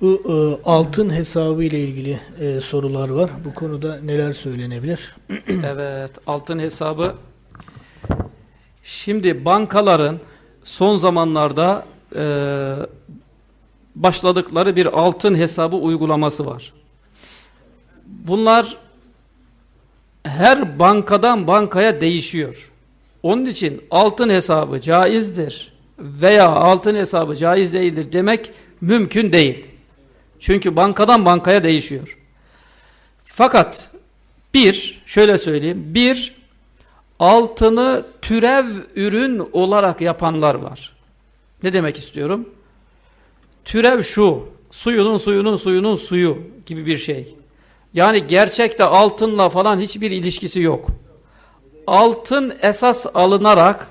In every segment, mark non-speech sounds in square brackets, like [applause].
Bu e, altın hesabı ile ilgili e, sorular var. Bu konuda neler söylenebilir? [clears throat] Evet, altın hesabı. Şimdi bankaların son zamanlarda e, başladıkları bir altın hesabı uygulaması var. Bunlar her bankadan bankaya değişiyor. Onun için altın hesabı caizdir veya altın hesabı caiz değildir demek mümkün değil. Çünkü bankadan bankaya değişiyor. Fakat bir, şöyle söyleyeyim, bir altını türev ürün olarak yapanlar var. Ne demek istiyorum? Türev şu, suyunun suyunun suyunun suyu gibi bir şey. Yani gerçekte altınla falan hiçbir ilişkisi yok. Altın esas alınarak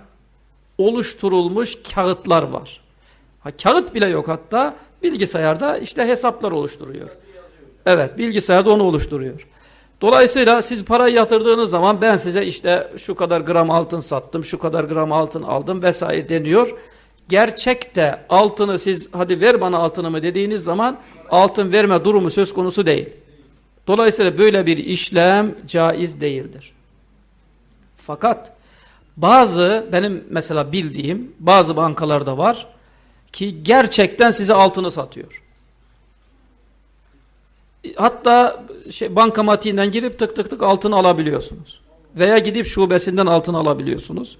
oluşturulmuş kağıtlar var. Ha, kağıt bile yok hatta bilgisayarda işte hesaplar oluşturuyor. Evet bilgisayarda onu oluşturuyor. Dolayısıyla siz parayı yatırdığınız zaman ben size işte şu kadar gram altın sattım, şu kadar gram altın aldım vesaire deniyor. Gerçekte altını siz hadi ver bana altınımı dediğiniz zaman altın verme durumu söz konusu değil. Dolayısıyla böyle bir işlem caiz değildir. Fakat bazı benim mesela bildiğim bazı bankalarda var ki gerçekten size altını satıyor. Hatta şey, bankamatiğinden girip tık tık tık altın alabiliyorsunuz. Veya gidip şubesinden altın alabiliyorsunuz.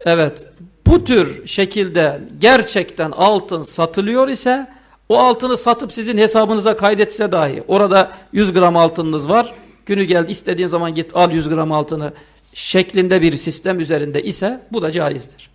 Evet. Bu tür şekilde gerçekten altın satılıyor ise o altını satıp sizin hesabınıza kaydetse dahi orada 100 gram altınınız var. Günü geldi istediğin zaman git al 100 gram altını şeklinde bir sistem üzerinde ise bu da caizdir.